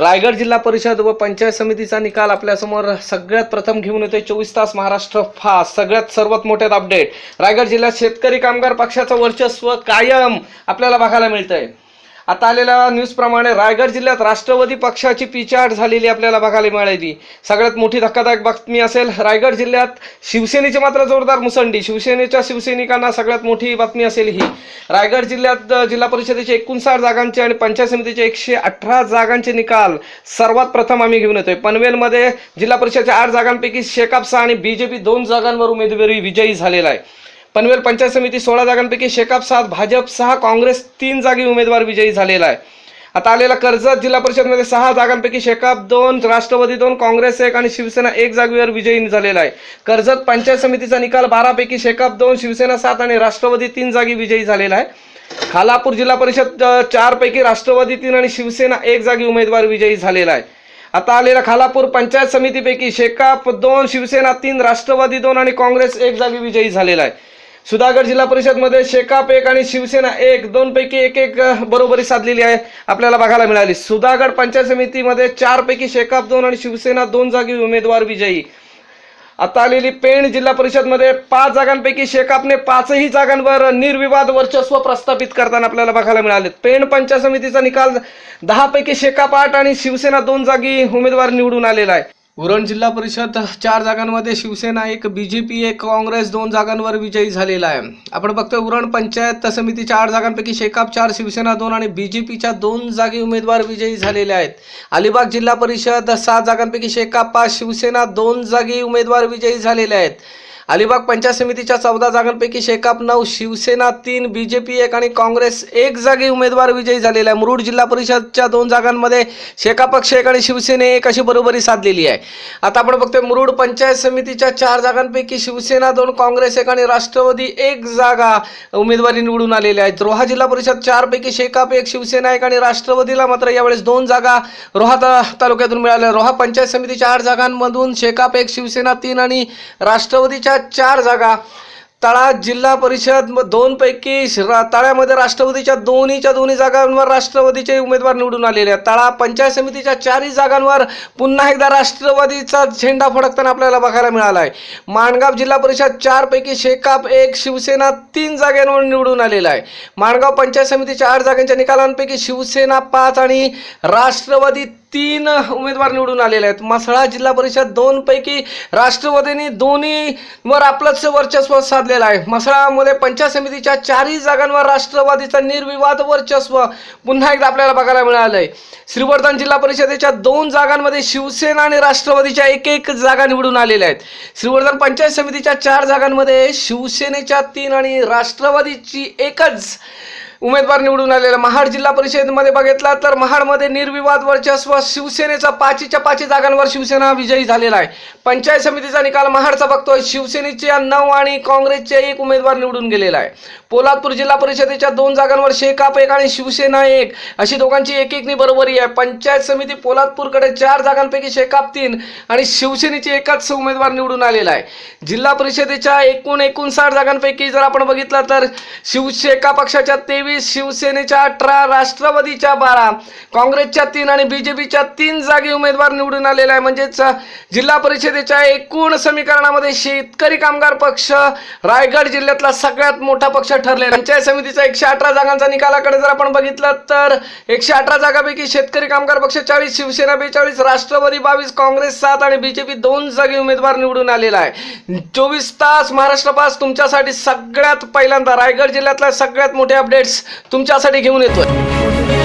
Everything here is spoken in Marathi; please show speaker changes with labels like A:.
A: रायगड जिल्हा परिषद व पंचायत समितीचा निकाल आपल्यासमोर सगळ्यात प्रथम घेऊन येतोय चोवीस तास महाराष्ट्र फास्ट. सगळ्यात सर्वात मोठ्यात अपडेट रायगड जिल्ह्यात शेतकरी कामगार पक्षाचं वर्चस्व कायम आपल्याला बघायला मिळतंय. आता आलेल्या न्यूजप्रमाणे रायगड जिल्ह्यात राष्ट्रवादी पक्षाची पिछाट झालेली आपल्याला बघायला मिळाली सगळ्यात मोठी धक्कादायक बातमी असेल रायगड जिल्ह्यात शिवसेनेची मात्र जोरदार मुसंडी. शिवसेनेच्या शिवसैनिकांना सगळ्यात मोठी बातमी असेल ही. रायगड जिल्ह्यात जिल्हा परिषदेचे एकोणसाठ जागांचे आणि पंचायत समितीचे एकशे अठरा जागांचे निकाल सर्वात प्रथम आम्ही घेऊन येतोय. पनवेलमध्ये जिल्हा परिषदेच्या आठ जागांपैकी शेकापसा आणि बीजेपी दोन जागांवर उमेदवारी विजयी झालेला आहे. पनवेल पंचायत समिती सोळा जागांपैकी शेकाप सात भाजप सहा काँग्रेस तीन जागी उमेदवार विजयी झालेला आहे. आता आलेला कर्जत जिल्हा परिषदमध्ये सहा जागांपैकी शेकाप दोन राष्ट्रवादी दोन काँग्रेस एक आणि शिवसेना एक जागेवर विजयी झालेला आहे. कर्जत पंचायत समितीचा निकाल बारापैकी शेकाप दोन शिवसेना सात आणि राष्ट्रवादी तीन जागी विजयी झालेला आहे. खालापूर जिल्हा परिषद चारपैकी राष्ट्रवादी तीन आणि शिवसेना एक जागी उमेदवार विजयी झालेला आहे. आता आलेला खालापूर पंचायत समितीपैकी शेकाप दोन शिवसेना तीन राष्ट्रवादी दोन आणि काँग्रेस एक जागी विजयी झालेला आहे. सुधागड जिल्हा परिषदमध्ये शेकाप एक आणि शिवसेना एक. दोन पैकी एक एक बरोबरी साधलेली आहे. आपल्याला बघायला मिळाली. सुधागड पंचायत समितीमध्ये चार पैकी शेकाप दोन आणि शिवसेना दोन जागी उमेदवार विजयी. आता आलेली पेण जिल्हा परिषदमध्ये पाच जागांपैकी शेकापने पाचही जागांवर निर्विवाद वर्चस्व प्रस्थापित करताना आपल्याला बघायला मिळाले. पेण पंचायत समितीचा निकाल दहापैकी शेकाप आठ आणि शिवसेना दोन जागी उमेदवार निवडून आलेला आहे. उरण जिल्हा परिषद चार जागांमध्ये शिवसेना एक बी जे पी एक काँग्रेस दोन जागांवर विजयी झालेला आहे. आपण बघतोय उरण पंचायत समिती चार जागांपैकी शेकाप चार शिवसेना दोन आणि बी जे पीच्या दोन जागी उमेदवार विजयी झालेले आहेत. अलिबाग जिल्हा परिषद सात जागांपैकी शेकाप पाच शिवसेना दोन जागी उमेदवार विजयी झालेले आहेत. अलिबाग पंचायत समितीच्या चौदा जागांपैकी शेकाप नऊ शिवसेना तीन बीजेपी एक आणि काँग्रेस एक जागी उमेदवार विजयी झालेला आहे. मुरुड जिल्हा परिषदच्या दोन जागांमध्ये शेका पक्ष एक आणि शिवसेने एक अशी बरोबरी साधलेली आहे. आता आपण बघतोय मुरुड पंचायत समितीच्या चार जागांपैकी शिवसेना दोन काँग्रेस एक आणि राष्ट्रवादी एक जागा उमेदवारी निवडून आलेल्या आहेत. रोहा जिल्हा परिषद चारपैकी शेकाप एक शिवसेना एक आणि राष्ट्रवादीला मात्र यावेळेस दोन जागा रोहा तालुक्यातून मिळाल्या रोहा पंचायत समितीच्या आठ जागांमधून शेकाप एक शिवसेना तीन आणि राष्ट्रवादीच्या चार जागा. तळा जिल्हा परिषद दोनपैकी तळ्यामध्ये राष्ट्रवादीच्या दोन्हीच्या दोन्ही जागांवर राष्ट्रवादीचे उमेदवार निवडून आलेले आहेत. तळा पंचायत समितीच्या चारही जागांवर पुन्हा एकदा राष्ट्रवादीचा झेंडा फडकताना आपल्याला बघायला मिळाला आहे माणगाव जिल्हा परिषद चारपैकी शेकाप एक शिवसेना तीन जागांवर निवडून आलेला आहे. माणगाव पंचायत समितीच्या आठ जागांच्या निकालांपैकी शिवसेना पाच आणि राष्ट्रवादी तीन उमेदवार निवडून आलेले आहेत. म्हसळा जिल्हा परिषद दोन पैकी राष्ट्रवादीने दोन्हीवर आपलंच वर्चस्व साधलेलं आहे. म्हसळामध्ये पंचायत समितीच्या चारही जागांवर राष्ट्रवादीचा निर्विवाद वर्चस्व पुन्हा एकदा आपल्याला बघायला मिळालं आहे श्रीवर्धन जिल्हा परिषदेच्या दोन जागांमध्ये शिवसेना आणि राष्ट्रवादीच्या एक एक जागा निवडून आलेल्या आहेत. श्रीवर्धन पंचायत समितीच्या चार जागांमध्ये शिवसेनेच्या तीन आणि राष्ट्रवादीची एकच उमेदवार निवडून आलेला महाड जिल्हा परिषदेमध्ये बघितला तर महाडमध्ये निर्विवाद वर्चस्व शिवसेनेचा पाचीच्या पाची जागांवर शिवसेना विजयी झालेला आहे. पंचायत समितीचा निकाल महाडचा बघतोय. शिवसेनेचे नऊ आणि काँग्रेसचे एक उमेदवार निवडून गेलेला आहे. पोलादपूर जिल्हा परिषदेच्या दोन जागांवर शेकाप एक आणि शिवसेना एक. अशी दोघांची एक एकनी बरोबरी आहे. पंचायत समिती पोलादपूरकडे चार जागांपैकी शेकाप तीन आणि शिवसेनेची एकाच उमेदवार निवडून आलेला आहे. जिल्हा परिषदेच्या एकूण एकोणसाठ जागांपैकी जर आपण बघितलं तर शिवशेका पक्षाच्या तेवीस शिवसेनेच्या अठरा राष्ट्रवादीच्या बारा काँग्रेसच्या तीन आणि बीजेपीच्या तीन जागी उमेदवार निवडून आलेला आहे. म्हणजेच जिल्हा परिषदेच्या एकूण समीकरणामध्ये शेतकरी कामगार पक्ष रायगड जिल्ह्यातला सगळ्यात मोठा पक्ष ठरलेला पंचायत समितीचा एकशे अठरा जागांचा निकालाकडे जर आपण बघितलं तर एकशे अठरा जागापैकी शेतकरी कामगार पक्ष चाळीस शिवसेना बेचाळीस राष्ट्रवादी बावीस काँग्रेस सात आणि बीजेपी दोन जागी उमेदवार निवडून आलेला आहे. चोवीस तास महाराष्ट्र पास तुमच्यासाठी सगळ्यात पहिल्यांदा. रायगड जिल्ह्यातल्या सगळ्यात मोठे अपडेट्स तुमच्यासाठी घेऊन येतोय.